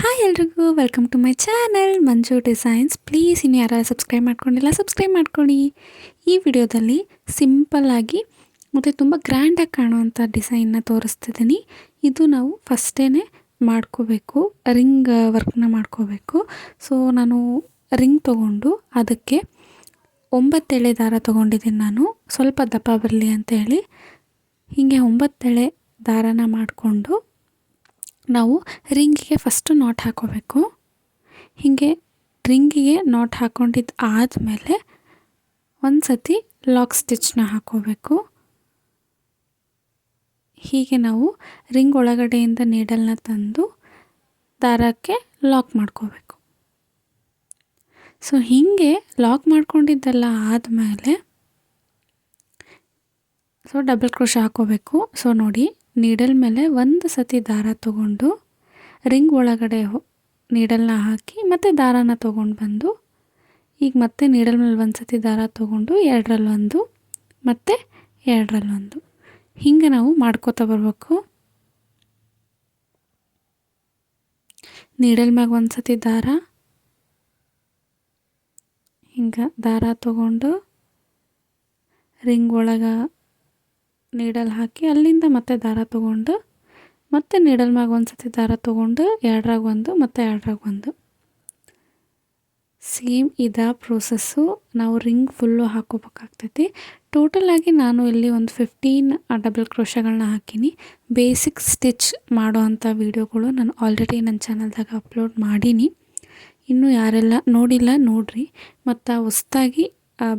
Hi ಎಲ್ರಿಗೂ welcome to my channel Manju designs please ಇನ್ನು ಯಾರು ಸಬ್ಸ್ಕ್ರೈಬ್ ಮಾಡ್ಕೊಂಡಿಲ್ಲ ಸಬ್ಸ್ಕ್ರೈಬ್ ಮಾಡ್ಕೊಳ್ಳಿ. ಈ ವಿಡಿಯೋದಲ್ಲಿ ಸಿಂಪಲ್ಲಾಗಿ ಮತ್ತು ತುಂಬ ಗ್ರ್ಯಾಂಡಾಗಿ ಕಾಣುವಂಥ ಡಿಸೈನ್ನ ತೋರಿಸ್ತಿದ್ದೀನಿ. ಇದು ನಾವು ಫಸ್ಟೇ ಮಾಡ್ಕೋಬೇಕು ರಿಂಗ್ ವರ್ಕ್ನ ಮಾಡ್ಕೋಬೇಕು. ಸೊ ನಾನು ರಿಂಗ್ ತೊಗೊಂಡು ಅದಕ್ಕೆ ಒಂಬತ್ತೆಳೆ ದಾರ ತೊಗೊಂಡಿದ್ದೀನಿ ನಾನು. ಸ್ವಲ್ಪ ದಪ್ಪ ಬರಲಿ ಅಂತ ಹೇಳಿ ಹೀಗೆ ಒಂಬತ್ತೆಳೆ ದಾರನ ಮಾಡಿಕೊಂಡು ನಾವು ರಿಂಗಿಗೆ ಫಸ್ಟು ನಾಟ್ ಹಾಕೋಬೇಕು. ಹೀಗೆ ರಿಂಗಿಗೆ ನಾಟ್ ಹಾಕ್ಕೊಂಡಿದ್ದು ಆದಮೇಲೆ ಒಂದು ಸತಿ ಲಾಕ್ ಸ್ಟಿಚ್ನ ಹಾಕೋಬೇಕು. ಹೀಗೆ ನಾವು ರಿಂಗ್ ಒಳಗಡೆಯಿಂದ ನೀಡಲ್ನ ತಂದು ದಾರಕ್ಕೆ ಲಾಕ್ ಮಾಡ್ಕೋಬೇಕು. ಸೊ ಹೀಗೆ ಲಾಕ್ ಮಾಡ್ಕೊಂಡಿದ್ದೆಲ್ಲ ಆದಮೇಲೆ ಸೊ ಡಬಲ್ ಕ್ರೋಶ ಹಾಕೋಬೇಕು. ಸೊ ನೋಡಿ ನೀಡಲ್ ಮೇಲೆ ಒಂದು ಸತಿ ದಾರ ತಗೊಂಡು ರಿಂಗ್ ಒಳಗಡೆ ನೀಡಲ್ನ ಹಾಕಿ ಮತ್ತು ದಾರಾನ ತೊಗೊಂಡು ಬಂದು, ಈಗ ಮತ್ತೆ ನೀಡಲ್ ಮೇಲೆ ಒಂದು ಸತಿ ದಾರ ತೊಗೊಂಡು ಎರಡರಲ್ಲೊಂದು ಮತ್ತು ಎರಡರಲ್ಲೊಂದು ಹಿಂಗೆ ನಾವು ಮಾಡ್ಕೋತಾ ಬರಬೇಕು. ನೀಡಲ್ ಮ್ಯಾಗ ಒಂದು ಸತಿ ದಾರ, ಹಿಂಗೆ ದಾರ ತೊಗೊಂಡು ರಿಂಗ್ ಒಳಗೆ ನೀಡಲ್ ಹಾಕಿ ಅಲ್ಲಿಂದ ಮತ್ತೆ ದಾರ ತೊಗೊಂಡು, ಮತ್ತೆ ನೀಡಲ್ ಮ್ಯಾಗ ಒಂದು ಸತಿ ದಾರ ತೊಗೊಂಡು, ಎರಡ್ರಾಗ ಒಂದು, ಮತ್ತು ಎರಡ್ರಾಗ ಒಂದು. ಸೇಮ್ ಇದ ಪ್ರೋಸೆಸ್ಸು, ನಾವು ರಿಂಗ್ ಫುಲ್ಲು ಹಾಕೋಬೇಕಾಗ್ತೈತಿ. ಟೋಟಲಾಗಿ ನಾನು ಇಲ್ಲಿ ಒಂದು ಫಿಫ್ಟೀನ್ ಡಬಲ್ ಕ್ರೋಶಗಳನ್ನ ಹಾಕೀನಿ. ಬೇಸಿಕ್ ಸ್ಟಿಚ್ ಮಾಡೋ ಅಂಥ ವೀಡಿಯೋಗಳು ನಾನು ಆಲ್ರೆಡಿ ನನ್ನ ಚಾನಲ್ದಾಗ ಅಪ್ಲೋಡ್ ಮಾಡೀನಿ. ಇನ್ನೂ ಯಾರೆಲ್ಲ ನೋಡಿಲ್ಲ ನೋಡಿರಿ. ಮತ್ತು ಹೊಸ್ದಾಗಿ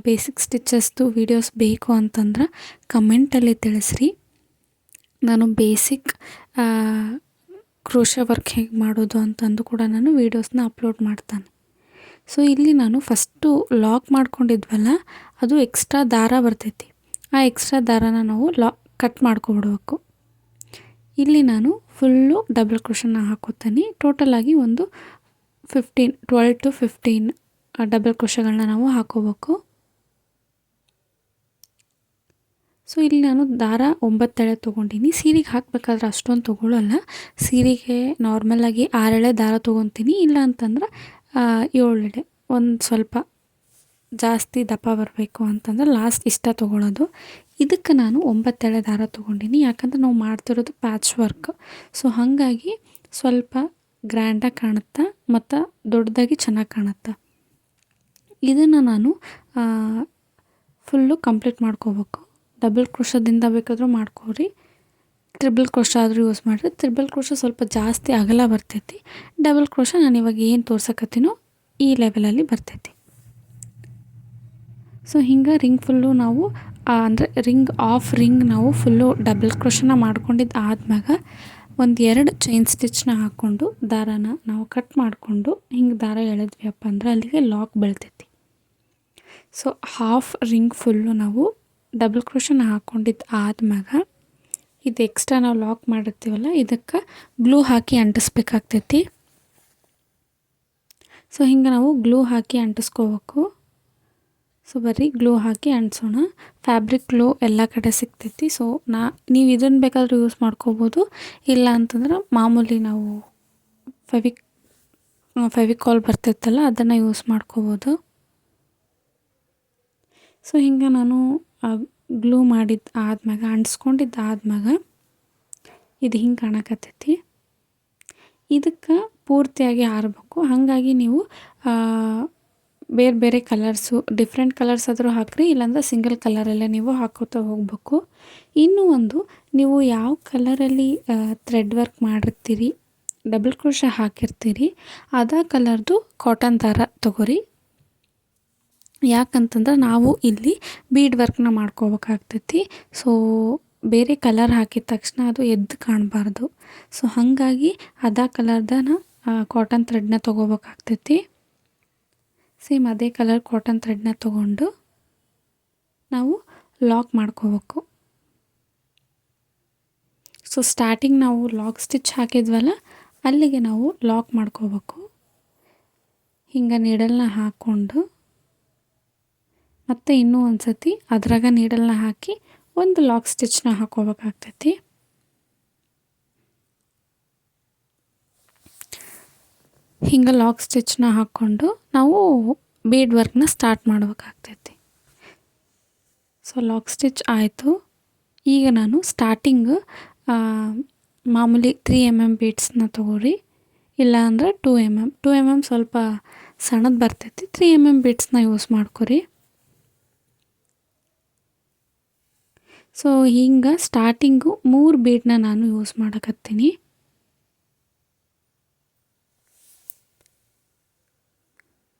ಬೇಸಿಕ್ ಸ್ಟಿಚಸ್ದು ವೀಡಿಯೋಸ್ ಬೇಕು ಅಂತಂದ್ರೆ ಕಮೆಂಟಲ್ಲಿ ತಿಳಿಸ್ರಿ. ನಾನು ಬೇಸಿಕ್ ಕ್ರೋಶ ವರ್ಕ್ ಹೇಗೆ ಮಾಡೋದು ಅಂತಂದು ಕೂಡ ನಾನು ವೀಡಿಯೋಸ್ನ ಅಪ್ಲೋಡ್ ಮಾಡ್ತಾನೆ. ಸೊ ಇಲ್ಲಿ ನಾನು ಫಸ್ಟು ಲಾಕ್ ಮಾಡ್ಕೊಂಡಿದ್ವಲ್ಲ, ಅದು ಎಕ್ಸ್ಟ್ರಾ ದಾರ ಬರ್ತೈತಿ. ಆ ಎಕ್ಸ್ಟ್ರಾ ದಾರನ ನಾವು ಲಾಕ್ ಕಟ್ ಮಾಡ್ಕೊಬಿಡ್ಬೇಕು. ಇಲ್ಲಿ ನಾನು ಫುಲ್ಲು ಡಬಲ್ ಕ್ರೋಶನ ಹಾಕೋತೀನಿ. ಟೋಟಲಾಗಿ ಒಂದು fifteen twelve to fifteen double ಕ್ರೋಶಗಳನ್ನ ನಾವು ಹಾಕೋಬೇಕು. ಸೊ ಇಲ್ಲಿ ನಾನು ದಾರ ಒಂಬತ್ತೆಳೆ ತೊಗೊಂಡಿನಿ. ಸೀರೆಗೆ ಹಾಕಬೇಕಾದ್ರೆ ಅಷ್ಟೊಂದು ತೊಗೊಳ್ಳಲ್ಲ ಸೀರೆಗೆ ನಾರ್ಮಲಾಗಿ ಆರೆಳೆ ದಾರ ತೊಗೊತೀನಿ. ಇಲ್ಲ ಅಂತಂದ್ರೆ ಏಳೆಳೆ, ಒಂದು ಸ್ವಲ್ಪ ಜಾಸ್ತಿ ದಪ್ಪ ಬರಬೇಕು ಅಂತಂದ್ರೆ ಲಾಸ್ಟ್ ಇಷ್ಟ ತೊಗೊಳೋದು. ಇದಕ್ಕೆ ನಾನು ಒಂಬತ್ತೆಳೆ ದಾರ ತೊಗೊಂಡಿನಿ. ಯಾಕಂದ್ರೆ ನಾವು ಮಾಡ್ತಿರೋದು ಪ್ಯಾಚ್ ವರ್ಕ್ ಸೊ ಹಾಗಾಗಿ ಸ್ವಲ್ಪ ಗ್ರ್ಯಾಂಡಾಗಿ ಕಾಣುತ್ತೆ, ಮತ್ತು ದೊಡ್ಡದಾಗಿ ಚೆನ್ನಾಗಿ ಕಾಣುತ್ತೆ. ಇದನ್ನು ನಾನು ಫುಲ್ಲು ಕಂಪ್ಲೀಟ್ ಮಾಡ್ಕೋಬೇಕು. ಡಬಲ್ ಕ್ರೋಶದಿಂದ ಬೇಕಾದರೂ ಮಾಡ್ಕೊರಿ ತ್ರಿಬಲ್ ಕ್ರೋಶ ಆದರೂ ಯೂಸ್ ಮಾಡಿರಿ. ತ್ರಿಬಲ್ ಕ್ರೋಶ ಸ್ವಲ್ಪ ಜಾಸ್ತಿ ಅಗಲ ಬರ್ತೈತಿ. ಡಬಲ್ ಕ್ರೋಶ ನಾನು ಇವಾಗ ಏನು ತೋರ್ಸಕತ್ತೀನೋ ಈ ಲೆವೆಲಲ್ಲಿ ಬರ್ತೈತಿ. ಸೊ ಹಿಂಗೆ ರಿಂಗ್ ಫುಲ್ಲು ನಾವು ಅಂದರೆ ರಿಂಗ್ ಆಫ್ ರಿಂಗ್ ನಾವು ಫುಲ್ಲು ಡಬಲ್ ಕ್ರೋಶನ ಮಾಡ್ಕೊಂಡಿದ್ದು ಆದ್ಮ್ಯಾಗ ಒಂದು ಎರಡು ಚೈನ್ ಸ್ಟಿಚ್ನ ಹಾಕ್ಕೊಂಡು ದಾರಾನ ನಾವು ಕಟ್ ಮಾಡಿಕೊಂಡು ಹಿಂಗೆ ದಾರ ಎಳೆದ್ವಿಯಪ್ಪ ಅಂದ್ರೆ ಅಲ್ಲಿಗೆ ಲಾಕ್ ಬೀಳ್ತೈತಿ. ಸೊ ಹಾಫ್ ರಿಂಗ್ ಫುಲ್ಲು ನಾವು ಡಬಲ್ ಕ್ರೋಷನ್ ಹಾಕ್ಕೊಂಡಿದ್ದು ಆದ್ಮ್ಯಾಗ ಇದು ಎಕ್ಸ್ಟ್ರಾ ನಾವು ಲಾಕ್ ಮಾಡಿರ್ತೀವಲ್ಲ, ಇದಕ್ಕೆ ಗ್ಲೂ ಹಾಕಿ ಅಂಟಿಸ್ಬೇಕಾಗ್ತೈತಿ. ಸೊ ಹಿಂಗೆ ನಾವು ಗ್ಲೂ ಹಾಕಿ ಅಂಟಿಸ್ಕೋಬೇಕು. ಸೊ ಬರೀ ಗ್ಲೂ ಹಾಕಿ ಅಂಟಿಸೋಣ. ಫ್ಯಾಬ್ರಿಕ್ ಗ್ಲೂ ಎಲ್ಲ ಕಡೆ ಸಿಗ್ತೈತಿ. ಸೊ ನಾ, ನೀವು ಇದನ್ನು ಬೇಕಾದರೂ ಯೂಸ್ ಮಾಡ್ಕೋಬೋದು. ಇಲ್ಲ ಅಂತಂದ್ರೆ ಮಾಮೂಲಿ ನಾವು ಫೆವಿಕ್ ಫೆವಿಕಾಲ್ ಬರ್ತೈತಲ್ಲ, ಅದನ್ನು ಯೂಸ್ ಮಾಡ್ಕೋಬೋದು. ಸೊ ಹಿಂಗೆ ನಾನು ಗ್ಲೂ ಮಾಡಿದ್ದು ಆದ್ಮ್ಯಾಗ, ಅಂಟಿಸ್ಕೊಂಡಿದ್ದು ಆದ್ಮ್ಯಾಗ ಇದು ಹಿಂಗೆ ಕಾಣಕತ್ತೈತಿ. ಇದಕ್ಕೆ ಪೂರ್ತಿಯಾಗಿ ಆರಬೇಕು. ಹಾಗಾಗಿ ನೀವು ಬೇರೆ ಬೇರೆ ಕಲರ್ಸು ಡಿಫ್ರೆಂಟ್ ಕಲರ್ಸ್ ಆದರೂ ಹಾಕ್ರಿ, ಇಲ್ಲಾಂದ್ರೆ ಸಿಂಗಲ್ ಕಲರಲ್ಲೇ ನೀವು ಹಾಕೋತಾ ಹೋಗಬೇಕು. ಇನ್ನೂ ಒಂದು, ನೀವು ಯಾವ ಕಲರಲ್ಲಿ ಥ್ರೆಡ್ ವರ್ಕ್ ಮಾಡಿರ್ತೀರಿ ಡಬಲ್ ಕ್ರೋಶ ಹಾಕಿರ್ತೀರಿ, ಅದ ಕಲರ್ದು ಕಾಟನ್ ದಾರ ತೊಗೊರಿ. ಯಾಕಂತಂದ್ರೆ ನಾವು ಇಲ್ಲಿ ಬೀಡ್ ವರ್ಕ್ನ ಮಾಡ್ಕೋಬೇಕಾಗ್ತೈತಿ ಸೊ ಬೇರೆ ಕಲರ್ ಹಾಕಿದ ತಕ್ಷಣ ಅದು ಎದ್ದು ಕಾಣಬಾರ್ದು. ಸೊ ಹಾಗಾಗಿ ಅದೇ ಕಲರ್ದನ ಕಾಟನ್ ಥ್ರೆಡ್ನ ತೊಗೋಬೇಕಾಗ್ತೈತಿ. ಸೇಮ್ ಅದೇ ಕಲರ್ ಕಾಟನ್ ಥ್ರೆಡ್ನ ತೊಗೊಂಡು ನಾವು ಲಾಕ್ ಮಾಡ್ಕೋಬೇಕು. ಸೊ ಸ್ಟಾರ್ಟಿಂಗ್ ನಾವು ಲಾಕ್ ಸ್ಟಿಚ್ ಹಾಕಿದ್ವಲ್ಲ, ಅಲ್ಲಿಗೆ ನಾವು ಲಾಕ್ ಮಾಡ್ಕೋಬೇಕು. ಹಿಂಗೆ ನೀಡಲ್ನ ಹಾಕ್ಕೊಂಡು ಮತ್ತು ಇನ್ನೂ ಒಂದು ಸತಿ ಅದ್ರಾಗ ನೀಡಲ್ನ ಹಾಕಿ ಒಂದು ಲಾಕ್ ಸ್ಟಿಚ್ನ ಹಾಕೋಬೇಕಾಗ್ತೈತಿ. ಹಿಂಗೆ ಲಾಕ್ ಸ್ಟಿಚ್ನ ಹಾಕ್ಕೊಂಡು ನಾವು ಬೀಡ್ ವರ್ಕ್ನ ಸ್ಟಾರ್ಟ್ ಮಾಡ್ಬೇಕಾಗ್ತೈತಿ. ಸೊ ಲಾಕ್ ಸ್ಟಿಚ್ ಆಯಿತು. ಈಗ ನಾನು ಸ್ಟಾರ್ಟಿಂಗ್ ಮಾಮೂಲಿ ತ್ರೀ ಎಂ ಎಂ ಬೀಡ್ಸ್ನ ತೊಗೊರಿ. ಇಲ್ಲಾಂದ್ರೆ two M M two M M ಸ್ವಲ್ಪ ಸಣ್ಣದು ಬರ್ತೈತಿ. ತ್ರೀ ಎಂ ಎಂ ಬೀಡ್ಸ್ನ ಯೂಸ್ ಮಾಡ್ಕೊರಿ. ಸೊ ಹಿಂಗೆ ಸ್ಟಾರ್ಟಿಂಗು ಮೂರು ಬೀಡನ್ನ ನಾನು ಯೂಸ್ ಮಾಡಕತ್ತೀನಿ.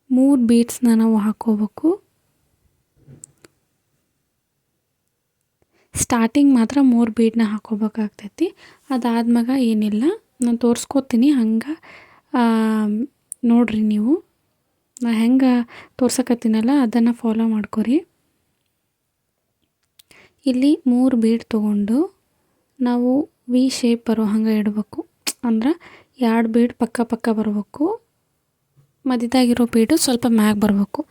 ಮೂರು ಬೀಡ್ಸ್ನ ನಾವು ಹಾಕೋಬೇಕು. ಸ್ಟಾರ್ಟಿಂಗ್ ಮಾತ್ರ ಮೂರು ಬೀಡನ್ನ ಹಾಕೋಬೇಕಾಗ್ತೈತಿ. ಅದಾದ್ಮ್ಯಾಗ ಏನಿಲ್ಲ, ನಾನು ತೋರಿಸ್ಕೋತೀನಿ. ಹಂಗೆ ನೋಡ್ರಿ ನೀವು. ನಾ ಹೆಂಗೆ ತೋರ್ಸಕತ್ತೀನಲ್ಲ, ಅದನ್ನು ಫಾಲೋ ಮಾಡ್ಕೊರಿ. ಇಲ್ಲಿ ಮೂರು ಬೀಡ್ ತೊಗೊಂಡು ನಾವು ವಿ ಶೇಪ್ ಬರೋ ಹಂಗೆ ಇಡಬೇಕು. ಅಂದ್ರೆ ಎರಡು ಬೀಡ್ ಪಕ್ಕ ಪಕ್ಕ ಬರಬೇಕು. ಮಧ್ಯದಾಗಿರೋ ಬೀಡು ಸ್ವಲ್ಪ ಮ್ಯಾಗ ಬರಬೇಕು.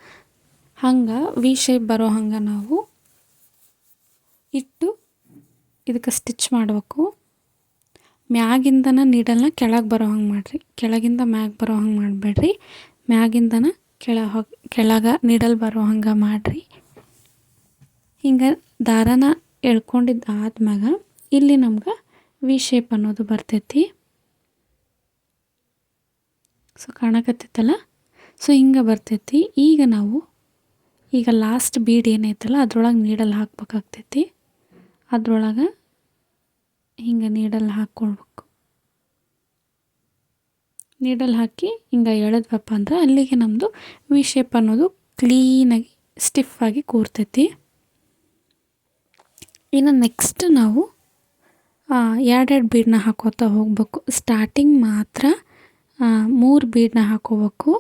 ಹಂಗೆ ವಿ ಶೇಪ್ ಬರೋ ಹಂಗೆ ನಾವು ಇಟ್ಟು ಇದಕ್ಕೆ ಸ್ಟಿಚ್ ಮಾಡಬೇಕು. ಮ್ಯಾಗಿಂದನ ನೀಡಲ್ನ ಕೆಳಗೆ ಬರೋ ಹಂಗೆ ಮಾಡಿರಿ. ಕೆಳಗಿಂದ ಮ್ಯಾಗ ಬರೋ ಹಂಗೆ ಮಾಡಬೇಡ್ರಿ. ಮ್ಯಾಗಿಂದನ ಕೆಳ ಕೆಳಗೆ ನೀಡಲ್ ಬರೋ ಹಂಗೆ ಮಾಡಿರಿ. ಹಿಂಗೆ ದಾರಾನ ಎಳ್ಕೊಂಡಿದ್ದು ಆದ್ಮ್ಯಾಗ ಇಲ್ಲಿ ನಮ್ಗೆ ವಿ ಶೇಪ್ ಅನ್ನೋದು ಬರ್ತೈತಿ. ಸೊ ಕಾಣಕತ್ತೈತಲ್ಲ? ಸೊ ಹಿಂಗೆ ಬರ್ತೈತಿ. ಈಗ ನಾವು ಈಗ ಲಾಸ್ಟ್ ಬೀಡ್ ಏನೈತಲ್ಲ, ಅದ್ರೊಳಗೆ ನೀಡಲ್ ಹಾಕ್ಬೇಕಾಗ್ತೈತಿ. ಅದ್ರೊಳಗೆ ಹಿಂಗೆ ನೀಡಲ್ ಹಾಕ್ಕೊಳ್ಬೇಕು. ನೀಡಲ್ ಹಾಕಿ ಹಿಂಗೆ ಎಳೆದ್ವಪ್ಪ ಅಂದ್ರೆ ಅಲ್ಲಿಗೆ ನಮ್ಮದು ವಿ ಶೇಪ್ ಅನ್ನೋದು ಕ್ಲೀನಾಗಿ ಆಗಿ ಕೂರ್ತೈತಿ. ಇನ್ನು ನೆಕ್ಸ್ಟ್ ನಾವು ಎರಡೆರಡು ಬೀಡನ್ನ ಹಾಕೋತಾ ಹೋಗ್ಬೇಕು. ಸ್ಟಾರ್ಟಿಂಗ್ ಮಾತ್ರ ಮೂರು ಬೀಡನ್ನ ಹಾಕೋಬೇಕು.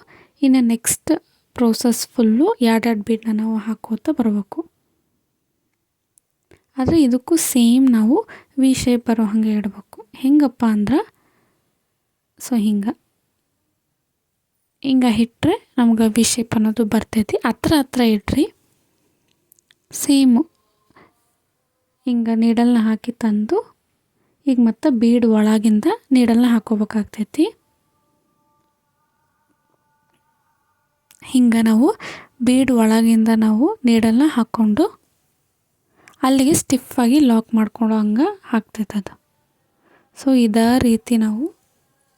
ಇನ್ನು ನೆಕ್ಸ್ಟ್ ಪ್ರೋಸೆಸ್ ಫುಲ್ಲು ಎರಡೆರಡು ಬೀಡನ್ನ ನಾವು ಹಾಕೋತಾ ಬರಬೇಕು. ಆದರೆ ಇದಕ್ಕೂ ಸೇಮ್ ನಾವು ವಿ ಶೇಪ್ ಬರೋ ಹಾಗೆ ಇಡಬೇಕು. ಹೆಂಗಪ್ಪ ಅಂದ್ರೆ ಸೊ ಹಿಂಗೆ. ಹಿಂಗೆ ಇಟ್ಟರೆ ನಮ್ಗೆ ವಿ ಶೇಪ್ ಅನ್ನೋದು ಬರ್ತೈತಿ. ಹತ್ರ ಹತ್ರ ಇಡ್ರಿ. ಸೇಮು ಹಿಂಗೆ ನೀಡಲ್ನ ಹಾಕಿ ತಂದು ಈಗ ಮತ್ತೆ ಬೀಡ್ ಒಳಗಿಂದ ನೀಡಲ್ನ ಹಾಕೋಬೇಕಾಗ್ತೈತಿ. ಹಿಂಗೆ ನಾವು ಬೀಡ್ ಒಳಗಿಂದ ನಾವು ನೀಡಲ್ನ ಹಾಕ್ಕೊಂಡು ಅಲ್ಲಿಗೆ ಸ್ಟಿಫಾಗಿ ಲಾಕ್ ಮಾಡ್ಕೊಳ್ಳೋ ಹಂಗೆ ಅದು. ಸೊ ಇದೇ ರೀತಿ ನಾವು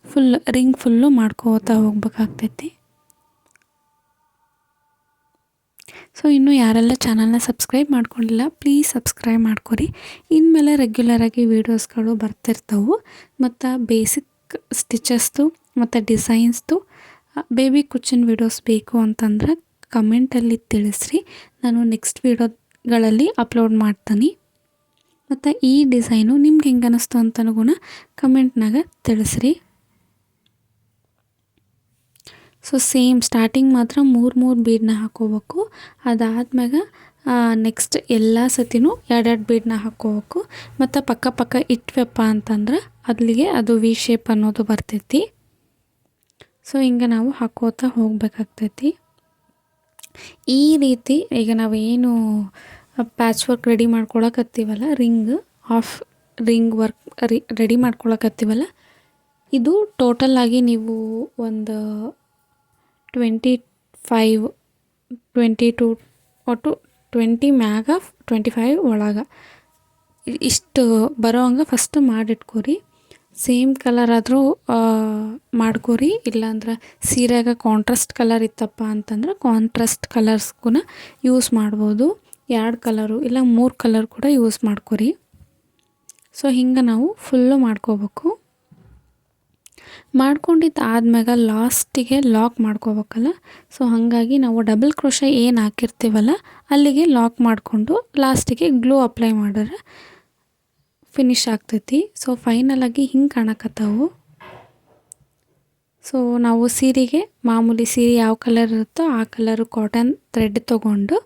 ಫುಲ್ ರಿಂಗ್ ಫುಲ್ಲು ಮಾಡ್ಕೋತಾ ಹೋಗ್ಬೇಕಾಗ್ತೈತಿ. ಸೊ ಇನ್ನೂ ಯಾರೆಲ್ಲ ಚಾನಲ್ನ ಸಬ್ಸ್ಕ್ರೈಬ್ ಮಾಡ್ಕೊಂಡಿಲ್ಲ, ಪ್ಲೀಸ್ ಸಬ್ಸ್ಕ್ರೈಬ್ ಮಾಡ್ಕೊರಿ. ಇನ್ಮೇಲೆ ರೆಗ್ಯುಲರಾಗಿ ವೀಡಿಯೋಸ್ಗಳು ಬರ್ತಿರ್ತವೆ. ಮತ್ತು ಬೇಸಿಕ್ ಸ್ಟಿಚಸ್ದು ಮತ್ತು ಡಿಸೈನ್ಸ್ದು ಬೇಬಿ ಕುಚ್ಚಿನ ವೀಡಿಯೋಸ್ ಬೇಕು ಅಂತಂದ್ರೆ ಕಮೆಂಟಲ್ಲಿ ತಿಳಿಸ್ರಿ. ನಾನು ನೆಕ್ಸ್ಟ್ ವೀಡಿಯೋಗಳಲ್ಲಿ ಅಪ್ಲೋಡ್ ಮಾಡ್ತೀನಿ. ಮತ್ತು ಈ ಡಿಸೈನು ನಿಮ್ಗೆ ಹೆಂಗೆ ಅನ್ನಿಸ್ತು ಅಂತನೂ ಕಮೆಂಟ್ನಾಗ ತಿಳಿಸ್ರಿ. ಸೊ ಸೇಮ್ ಸ್ಟಾರ್ಟಿಂಗ್ ಮಾತ್ರ ಮೂರು ಮೂರು ಬೀಡನ್ನ ಹಾಕೋಬೇಕು. ಅದಾದ್ಮ್ಯಾಗ ನೆಕ್ಸ್ಟ್ ಎಲ್ಲ ಸತಿನೂ ಎರಡೆರಡು ಬೀಡನ್ನ ಹಾಕೋಬೇಕು. ಮತ್ತು ಪಕ್ಕ ಪಕ್ಕ ಇಟ್ವಪ್ಪ ಅಂತಂದ್ರೆ ಅಲ್ಲಿಗೆ ಅದು ವಿ ಶೇಪ್ ಅನ್ನೋದು ಬರ್ತೈತಿ. ಸೊ ಹಿಂಗೆ ನಾವು ಹಾಕೋತಾ ಹೋಗಬೇಕಾಗ್ತೈತಿ. ಈ ರೀತಿ ಈಗ ನಾವು ಏನು patch work ready ಮಾಡ್ಕೊಳಕತ್ತೀವಲ್ಲ ring of ring work ready ಮಾಡ್ಕೊಳಕತ್ತೀವಲ್ಲ, ಇದು ಟೋಟಲ್ ಆಗಿ ನೀವು ಒಂದು ಟ್ವೆಂಟಿ ಫೈವ್ ಟ್ವೆಂಟಿ ಟು ಒಟ್ಟು ಟ್ವೆಂಟಿ ಮ್ಯಾಗ ಟ್ವೆಂಟಿ ಫೈವ್ ಒಳಗೆ. ಇಷ್ಟು ಬರೋ ಹಂಗೆ ಫಸ್ಟ್ ಮಾಡಿಟ್ಕೊರಿ. ಸೇಮ್ ಕಲರ್ ಆದರೂ ಮಾಡ್ಕೊರಿ. ಇಲ್ಲಾಂದ್ರೆ ಸೀರೆಗೆ ಕಾಂಟ್ರಾಸ್ಟ್ ಕಲರ್ ಇತ್ತಪ್ಪ ಅಂತಂದ್ರೆ ಕಾಂಟ್ರಾಸ್ಟ್ ಕಲರ್ಸ್ಗೂ ಯೂಸ್ ಮಾಡ್ಬೋದು. ಎರಡು ಕಲರು ಇಲ್ಲ ಮೂರು ಕಲರ್ ಕೂಡ ಯೂಸ್ ಮಾಡ್ಕೊರಿ. ಸೊ ಹಿಂಗೆ ನಾವು ಫುಲ್ಲು ಮಾಡ್ಕೋಬೇಕು. ಮಾಡ್ಕೊಂಡಿದ್ದು ಆದ್ಮ್ಯಾಗ ಲಾಸ್ಟಿಗೆ ಲಾಕ್ ಮಾಡ್ಕೋಬೇಕಲ್ಲ? ಸೊ ಹಾಗಾಗಿ ನಾವು ಡಬಲ್ ಕ್ರೋಶ ಏನು ಹಾಕಿರ್ತೀವಲ್ಲ, ಅಲ್ಲಿಗೆ ಲಾಕ್ ಮಾಡಿಕೊಂಡು ಲಾಸ್ಟಿಗೆ ಗ್ಲೂ ಅಪ್ಲೈ ಮಾಡಿದ್ರೆ ಫಿನಿಶ್ ಆಗ್ತೈತಿ. ಸೊ ಫೈನಲಾಗಿ ಹಿಂಗೆ ಕಾಣಕತ್ತಾವು. ಸೊ ನಾವು ಸೀರೆಗೆ ಮಾಮೂಲಿ ಸೀರೆ ಯಾವ ಕಲರ್ ಇರುತ್ತೋ ಆ ಕಲರು ಕಾಟನ್ ಥ್ರೆಡ್ ತೊಗೊಂಡು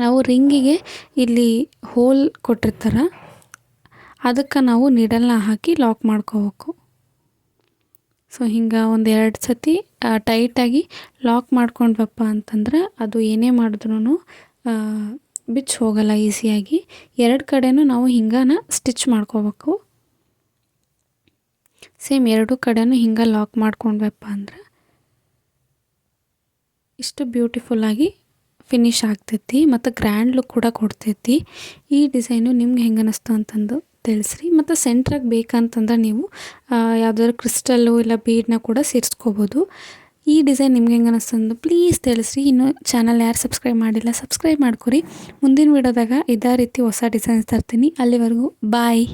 ನಾವು ರಿಂಗಿಗೆ ಇಲ್ಲಿ ಹೋಲ್ ಕೊಟ್ಟಿರ್ತಾರೆ, ಅದಕ್ಕೆ ನಾವು ನೀಡಲ್ನ ಹಾಕಿ ಲಾಕ್ ಮಾಡ್ಕೋಬೇಕು. ಸೊ ಹಿಂಗೆ ಒಂದು ಎರಡು ಸತಿ ಟೈಟಾಗಿ ಲಾಕ್ ಮಾಡ್ಕೊಂಡ್ವಪ್ಪ ಅಂತಂದ್ರೆ ಅದು ಏನೇ ಮಾಡಿದ್ರೂ ಬಿಚ್ಚಿ ಹೋಗಲ್ಲ ಈಸಿಯಾಗಿ. ಎರಡು ಕಡೆನೂ ನಾವು ಹಿಂಗಾನ ಸ್ಟಿಚ್ ಮಾಡ್ಕೋಬೇಕು. ಸೇಮ್ ಎರಡು ಕಡೆನೂ ಹಿಂಗೆ ಲಾಕ್ ಮಾಡ್ಕೊಂಡ್ವಪ್ಪ ಅಂದ್ರೆ ಇಷ್ಟು ಬ್ಯೂಟಿಫುಲ್ಲಾಗಿ ಫಿನಿಶ್ ಆಗ್ತೈತಿ ಮತ್ತು ಗ್ರ್ಯಾಂಡ್ ಲುಕ್ ಕೂಡ ಕೊಡ್ತೈತಿ. ಈ ಡಿಸೈನು ನಿಮ್ಗೆ ಹೆಂಗೆ ಅನ್ನಿಸ್ತು ಅಂತಂದು ತಿಳಿಸ್ರಿ. ಮತ್ತು ಸೆಂಟ್ರಾಗಿ ಬೇಕಂತಂದ್ರೆ ನೀವು ಯಾವುದಾದ್ರು ಕ್ರಿಸ್ಟಲ್ಲು ಇಲ್ಲ ಬೀಡನ್ನ ಕೂಡ ಸೇರಿಸ್ಕೋಬೋದು. ಈ ಡಿಸೈನ್ ನಿಮ್ಗೆ ಹೆಂಗೆ ಅನ್ನಿಸ್ತಂದು ಪ್ಲೀಸ್ ತಿಳಿಸ್ರಿ. ಇನ್ನು ಚಾನಲ್ ಯಾರು ಸಬ್ಸ್ಕ್ರೈಬ್ ಮಾಡಿಲ್ಲ ಸಬ್ಸ್ಕ್ರೈಬ್ ಮಾಡ್ಕೊರಿ. ಮುಂದಿನ ವಿಡಿಯೋದಾಗ ಇದೇ ರೀತಿ ಹೊಸ ಡಿಸೈನ್ಸ್ ತರ್ತೀನಿ. ಅಲ್ಲಿವರೆಗೂ ಬಾಯ್